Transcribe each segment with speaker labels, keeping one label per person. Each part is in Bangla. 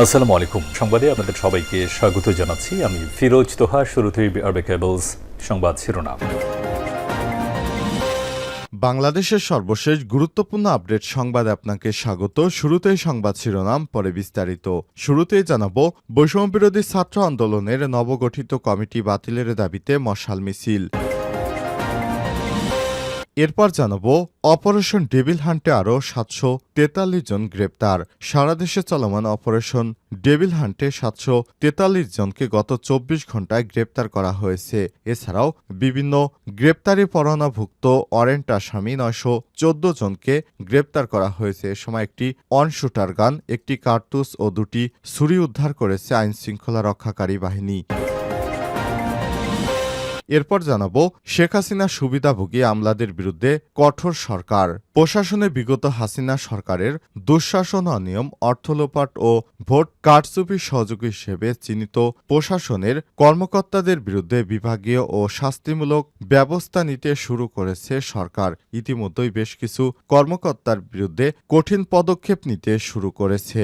Speaker 1: আসসালামু আলাইকুম সংবাদে আপনাদের সবাইকে স্বাগত জানাচ্ছি আমি ফিরোজ তোহা শুরুতেই আরবে কেবলস সংবাদ শিরোনাম
Speaker 2: বাংলাদেশের সর্বশেষ গুরুত্বপূর্ণ আপডেট সংবাদে আপনাকে স্বাগত শুরুতে সংবাদ শিরোনাম পরে বিস্তারিত শুরুতে জানাব বৈষম্যবিরোধী ছাত্র আন্দোলনের নবগঠিত কমিটি বাতিলের দাবিতে মশাল মিছিল এরপর জানাব অপারেশন ডেভিল হান্টে আরও সাতশো তেতাল্লিশ জন গ্রেপ্তার সারা দেশে চলমান অপারেশন ডেভিল হান্টে সাতশো তেতাল্লিশ জনকে গত চব্বিশ ঘন্টায় গ্রেপ্তার করা হয়েছে এছাড়াও বিভিন্ন গ্রেপ্তারি পরণাভুক্ত অরেন্ট আসামি নয়শো চোদ্দ জনকে গ্রেপ্তার করা হয়েছে এ সময় একটি অনশুটার গান একটি কার্তুস ও দুটি ছুরি উদ্ধার করেছে আইনশৃঙ্খলা রক্ষাকারী বাহিনী এরপর জানাব শেখ হাসিনা সুবিধাভোগী আমলাদের বিরুদ্ধে কঠোর সরকার প্রশাসনে বিগত হাসিনা সরকারের দুঃশাসন অনিয়ম অর্থলোপাট ও ভোট কারচুপি সহযোগী হিসেবে চিহ্নিত প্রশাসনের কর্মকর্তাদের বিরুদ্ধে বিভাগীয় ও শাস্তিমূলক ব্যবস্থা নিতে শুরু করেছে সরকার ইতিমধ্যেই বেশ কিছু কর্মকর্তার বিরুদ্ধে কঠিন পদক্ষেপ নিতে শুরু করেছে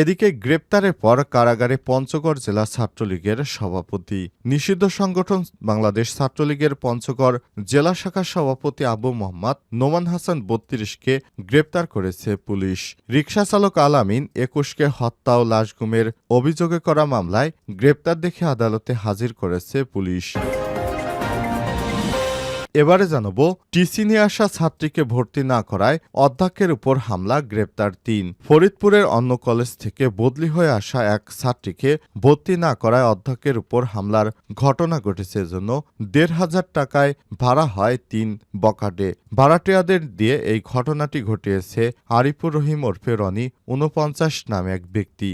Speaker 2: এদিকে গ্রেপ্তারের পর কারাগারে পঞ্চগড় জেলা ছাত্রলীগের সভাপতি নিষিদ্ধ সংগঠন বাংলাদেশ ছাত্রলীগের পঞ্চগড় জেলা শাখার সভাপতি আবু মোহাম্মদ নোমান হাসান বত্রিশকে গ্রেপ্তার করেছে পুলিশ রিকশা চালক আলামিন একুশকে হত্যা ও লাশগুমের অভিযোগে করা মামলায় গ্রেপ্তার দেখে আদালতে হাজির করেছে পুলিশ এবারে জানব টিসি নিয়ে আসা ছাত্রীকে ভর্তি না করায় অধ্যক্ষের উপর হামলা গ্রেপ্তার তিন ফরিদপুরের অন্য কলেজ থেকে বদলি হয়ে আসা এক ছাত্রীকে ভর্তি না করায় অধ্যক্ষের উপর হামলার ঘটনা ঘটেছে জন্য দেড় হাজার টাকায় ভাড়া হয় তিন বকাডে ভাড়াটিয়াদের দিয়ে এই ঘটনাটি ঘটিয়েছে আরিফুর রহিম ওরফে রনি উনপঞ্চাশ নামে এক ব্যক্তি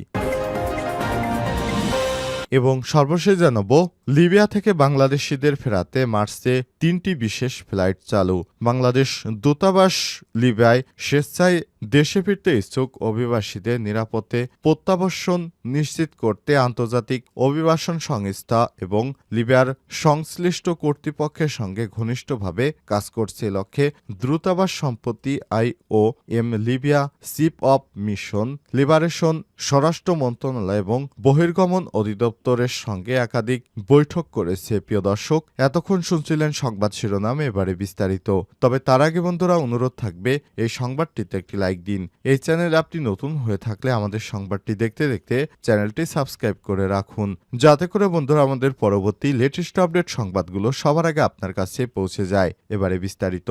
Speaker 2: এবং সর্বশেষ জানাবো লিবিয়া থেকে বাংলাদেশিদের ফেরাতে মার্চে তিনটি বিশেষ ফ্লাইট চালু বাংলাদেশ দূতাবাস লিবিয়ায় স্বেচ্ছায় দেশে ফিরতে ইচ্ছুক অভিবাসীদের নিরাপদে প্রত্যাবাসন নিশ্চিত করতে আন্তর্জাতিক অভিবাসন সংস্থা এবং লিবিয়ার সংশ্লিষ্ট কর্তৃপক্ষের সঙ্গে ঘনিষ্ঠভাবে কাজ করছে লক্ষ্যে দ্রুতাবাস সম্পত্তি ও এম লিবিয়া সিপ অব মিশন লিবারেশন স্বরাষ্ট্র মন্ত্রণালয় এবং বহির্গমন অধিদপ্তরের সঙ্গে একাধিক বৈঠক করেছে প্রিয় দর্শক এতক্ষণ শুনছিলেন সংবাদ শিরোনাম এবারে বিস্তারিত তবে তার আগে বন্ধুরা অনুরোধ থাকবে এই সংবাদটিতে একটি লাইক দিন এই চ্যানেল আপনি নতুন হয়ে থাকলে আমাদের সংবাদটি দেখতে দেখতে চ্যানেলটি সাবস্ক্রাইব করে রাখুন যাতে করে বন্ধুরা আমাদের পরবর্তী লেটেস্ট আপডেট সংবাদগুলো সবার আগে আপনার কাছে পৌঁছে যায় এবারে বিস্তারিত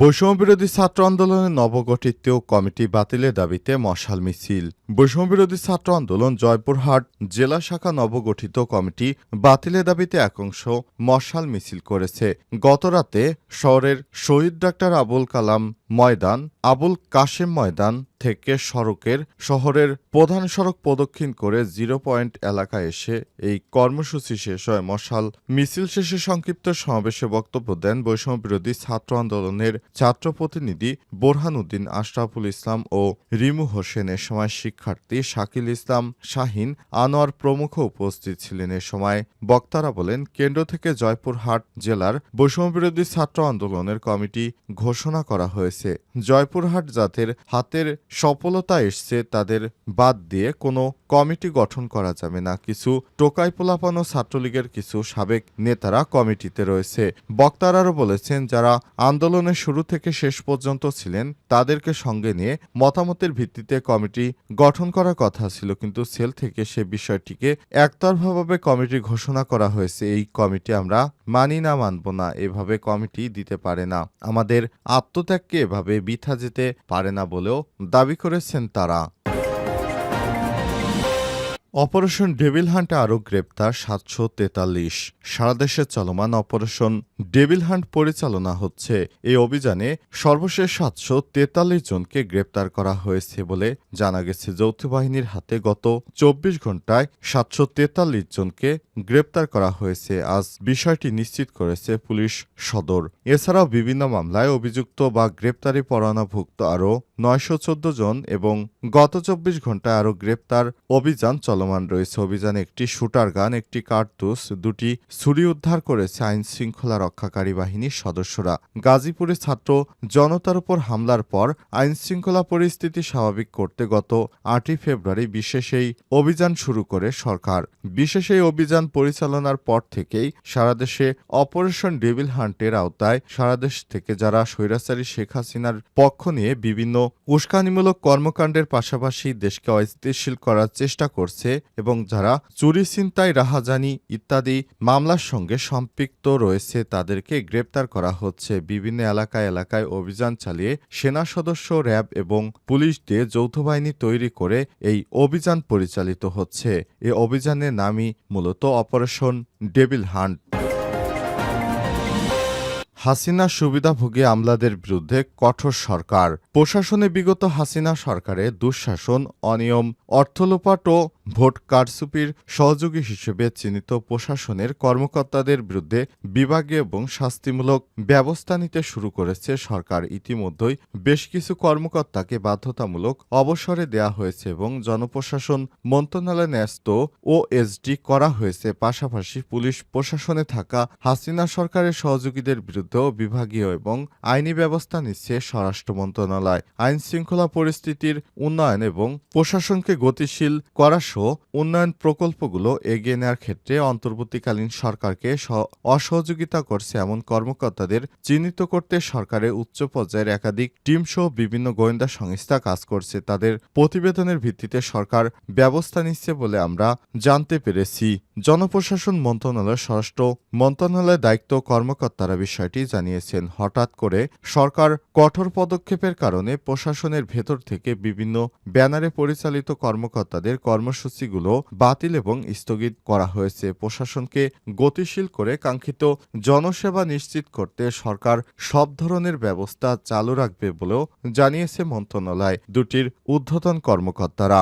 Speaker 2: বৈষম্যবিরোধী ছাত্র আন্দোলনের নবগঠিত কমিটি বাতিলের দাবিতে মশাল মিছিল বৈষম্যবিরোধী ছাত্র আন্দোলন জয়পুরহাট জেলা শাখা নবগঠিত কমিটি বাতিলের দাবিতে একাংশ মশাল মিছিল করেছে গতরাতে শহরের শহীদ ডাক্তার আবুল কালাম ময়দান আবুল কাশেম ময়দান থেকে সড়কের শহরের প্রধান সড়ক প্রদক্ষিণ করে জিরো পয়েন্ট এলাকায় এসে এই কর্মসূচি শেষ হয় মশাল মিছিল শেষে সংক্ষিপ্ত সমাবেশে বক্তব্য দেন বৈষম্য বিরোধী ছাত্র আন্দোলনের ছাত্র প্রতিনিধি বোরহান উদ্দিন আশরাফুল ইসলাম ও রিমু হোসেন এ সময় শিক্ষার্থী শাকিল ইসলাম শাহিন আনোয়ার প্রমুখ উপস্থিত ছিলেন এ সময় বক্তারা বলেন কেন্দ্র থেকে জয়পুরহাট জেলার বৈষম্য বিরোধী ছাত্র আন্দোলনের কমিটি ঘোষণা করা হয়েছে গেছে জয়পুরহাট জাতের হাতের সফলতা এসছে তাদের বাদ দিয়ে কোনো কমিটি গঠন করা যাবে না কিছু টোকাই পোলাপানো ছাত্রলীগের কিছু সাবেক নেতারা কমিটিতে রয়েছে বক্তারারও বলেছেন যারা আন্দোলনের শুরু থেকে শেষ পর্যন্ত ছিলেন তাদেরকে সঙ্গে নিয়ে মতামতের ভিত্তিতে কমিটি গঠন করার কথা ছিল কিন্তু সেল থেকে সে বিষয়টিকে একতরফাভাবে কমিটি ঘোষণা করা হয়েছে এই কমিটি আমরা মানি না মানব না এভাবে কমিটি দিতে পারে না আমাদের আত্মত্যাগকে এভাবে বৃথা যেতে পারে না বলেও দাবি করেছেন তারা অপারেশন ডেভিল হান্টে আরও গ্রেপ্তার সাতশো তেতাল্লিশ সারাদেশে চলমান অপারেশন ডেভিল হান্ট পরিচালনা হচ্ছে এই অভিযানে সর্বশেষ সাতশো তেতাল্লিশ জনকে গ্রেপ্তার করা হয়েছে বলে জানা গেছে যৌথ বাহিনীর হাতে গত চব্বিশ ঘন্টায় সাতশো তেতাল্লিশ জনকে গ্রেপ্তার করা হয়েছে আজ বিষয়টি নিশ্চিত করেছে পুলিশ সদর এছাড়াও বিভিন্ন মামলায় অভিযুক্ত বা গ্রেপ্তারি পরানাভুক্ত আরও নয়শো চোদ্দ জন এবং গত চব্বিশ ঘন্টায় আরও গ্রেপ্তার অভিযান চলমান রয়েছে অভিযানে একটি শুটার গান একটি কার্তুস দুটি ছুরি উদ্ধার করেছে আইন শৃঙ্খলা রক্ষাকারী বাহিনীর সদস্যরা গাজীপুরে ছাত্র জনতার উপর হামলার পর আইনশৃঙ্খলা পরিস্থিতি স্বাভাবিক করতে গত আটই ফেব্রুয়ারি বিশেষ এই অভিযান শুরু করে সরকার বিশেষ এই অভিযান পরিচালনার পর থেকেই সারাদেশে অপারেশন ডেভিল হান্টের আওতায় সারাদেশ থেকে যারা স্বৈরাচারী শেখ হাসিনার পক্ষ নিয়ে বিভিন্ন উস্কানিমূলক কর্মকাণ্ডের পাশাপাশি দেশকে অস্থিতিশীল করার চেষ্টা করছে এবং যারা চুরি চিন্তায় রাহাজানি ইত্যাদি মামলার সঙ্গে সম্পৃক্ত রয়েছে তা তাদেরকে গ্রেপ্তার করা হচ্ছে বিভিন্ন এলাকায় এলাকায় অভিযান চালিয়ে সেনা সদস্য র্যাব এবং পুলিশ দিয়ে যৌথ বাহিনী তৈরি করে এই অভিযান পরিচালিত হচ্ছে এ অভিযানের নামই মূলত অপারেশন ডেবিল হান্ট হাসিনা সুবিধাভোগী আমলাদের বিরুদ্ধে কঠোর সরকার প্রশাসনে বিগত হাসিনা সরকারে দুঃশাসন অনিয়ম অর্থলোপাট ও ভোট কারসুপির সহযোগী হিসেবে চিহ্নিত প্রশাসনের কর্মকর্তাদের বিরুদ্ধে বিভাগীয় এবং শাস্তিমূলক ব্যবস্থা নিতে শুরু করেছে সরকার ইতিমধ্যেই বেশ কিছু কর্মকর্তাকে বাধ্যতামূলক অবসরে দেয়া হয়েছে এবং জনপ্রশাসন মন্ত্রণালয় ন্যস্ত ও এসডি করা হয়েছে পাশাপাশি পুলিশ প্রশাসনে থাকা হাসিনা সরকারের সহযোগীদের বিরুদ্ধেও বিভাগীয় এবং আইনি ব্যবস্থা নিচ্ছে স্বরাষ্ট্র মন্ত্রণালয় আইন শৃঙ্খলা পরিস্থিতির উন্নয়ন এবং প্রশাসনকে গতিশীল করার উন্নয়ন প্রকল্পগুলো এগিয়ে নেওয়ার ক্ষেত্রে অন্তর্বর্তীকালীন সরকারকে অসহযোগিতা করছে এমন কর্মকর্তাদের চিহ্নিত করতে সরকারের উচ্চ পর্যায়ের একাধিক সহ বিভিন্ন গোয়েন্দা সংস্থা কাজ করছে তাদের প্রতিবেদনের ভিত্তিতে সরকার ব্যবস্থা নিচ্ছে বলে আমরা জানতে পেরেছি জনপ্রশাসন মন্ত্রণালয় স্বরাষ্ট্র মন্ত্রণালয়ের দায়িত্ব কর্মকর্তারা বিষয়টি জানিয়েছেন হঠাৎ করে সরকার কঠোর পদক্ষেপের কারণে প্রশাসনের ভেতর থেকে বিভিন্ন ব্যানারে পরিচালিত কর্মকর্তাদের কর্মসূচি কর্মসূচিগুলো বাতিল এবং স্থগিত করা হয়েছে প্রশাসনকে গতিশীল করে কাঙ্ক্ষিত জনসেবা নিশ্চিত করতে সরকার সব ধরনের ব্যবস্থা চালু রাখবে বলেও জানিয়েছে মন্ত্রণালয় দুটির ঊর্ধ্বতন কর্মকর্তারা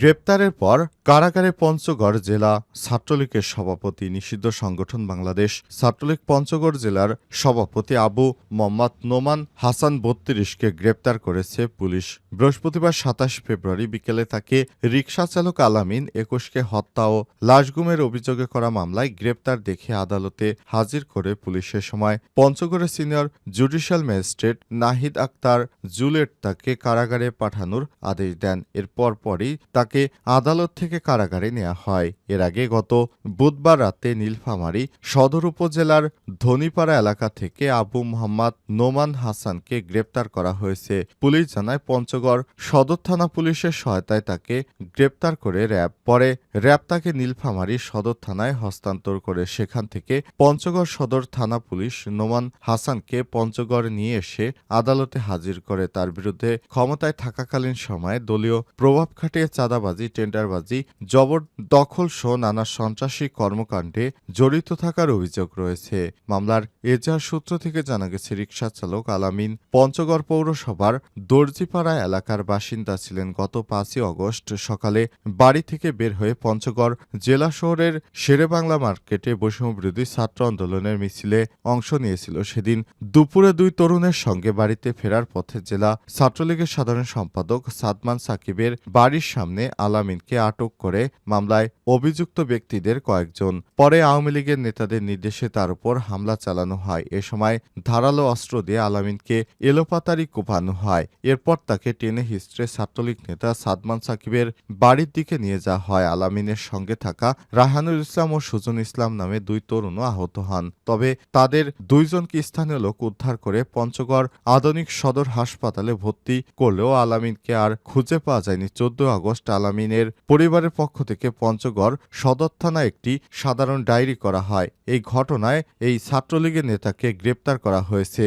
Speaker 2: গ্রেপ্তারের পর কারাগারে পঞ্চগড় জেলা ছাত্রলীগের সভাপতি নিষিদ্ধ সংগঠন বাংলাদেশ ছাত্রলীগ পঞ্চগড় জেলার সভাপতি আবু মোহাম্মদ নোমান হাসান বত্রিশকে গ্রেপ্তার করেছে পুলিশ বৃহস্পতিবার সাতাশ ফেব্রুয়ারি বিকেলে তাকে রিকশা চালক আলামিন একুশকে হত্যা ও লাশগুমের অভিযোগে করা মামলায় গ্রেপ্তার দেখে আদালতে হাজির করে পুলিশের সময় পঞ্চগড়ের senior judicial magistrate Nahid Akter Juliet তাকে কারাগারে পাঠানোর আদেশ দেন এর পরপরই তাকে আদালত থেকে কারাগারে নেওয়া হয় এর আগে গত বুধবার রাতে নীলফামারি সদর উপজেলার ধনীপাড়া এলাকা থেকে আবু মোহাম্মদ নোমান হাসানকে গ্রেপ্তার করা হয়েছে পুলিশ জানায় পঞ্চগড় সদর থানা পুলিশের সহায়তায় তাকে গ্রেপ্তার করে র্যাব পরে র্যাব তাকে নীলফামারি সদর থানায় হস্তান্তর করে সেখান থেকে পঞ্চগড় সদর থানা পুলিশ নোমান হাসানকে পঞ্চগড় নিয়ে এসে আদালতে হাজির করে তার বিরুদ্ধে ক্ষমতায় থাকাকালীন সময়ে দলীয় প্রভাব খাটিয়ে চাঁদাবাজি টেন্ডারবাজি জবরদখল সহ নানা সন্ত্রাসী কর্মকাণ্ডে জড়িত থাকার অভিযোগ রয়েছে মামলার এজাহার সূত্র থেকে জানা গেছে রিকশা চালক আলামিন পঞ্চগড় পৌরসভার দর্জিপাড়া এলাকার বাসিন্দা ছিলেন গত পাঁচই অগস্ট সকালে বাড়ি থেকে বের হয়ে পঞ্চগড় জেলা শহরের শেরে বাংলা মার্কেটে বৈষম্যবিরোধী ছাত্র আন্দোলনের মিছিলে অংশ নিয়েছিল সেদিন দুপুরে দুই তরুণের সঙ্গে বাড়িতে ফেরার পথে জেলা ছাত্রলীগের সাধারণ সম্পাদক সাদমান সাকিবের বাড়ির সামনে সামনে আলামিনকে আটক করে মামলায় অভিযুক্ত ব্যক্তিদের কয়েকজন পরে আওয়ামী লীগের নেতাদের নির্দেশে তার উপর হামলা চালানো হয় এ সময় ধারালো অস্ত্র দিয়ে আলামিনকে এলোপাতারি কোপানো হয় এরপর তাকে টেনে হিস্ট্রে ছাত্রলীগ নেতা সাদমান সাকিবের বাড়ির দিকে নিয়ে যাওয়া হয় আলামিনের সঙ্গে থাকা রাহানুল ইসলাম ও সুজন ইসলাম নামে দুই তরুণও আহত হন তবে তাদের দুইজনকে স্থানীয় লোক উদ্ধার করে পঞ্চগড় আধুনিক সদর হাসপাতালে ভর্তি করলেও আলামিনকে আর খুঁজে পাওয়া যায়নি চোদ্দ আগস্ট তাল আমিনের পরিবারের পক্ষ থেকে পঞ্চগড় সদর থানায় একটি সাধারণ ডায়েরি করা হয় এই ঘটনায় এই ছাত্রলীগের নেতাকে গ্রেপ্তার করা হয়েছে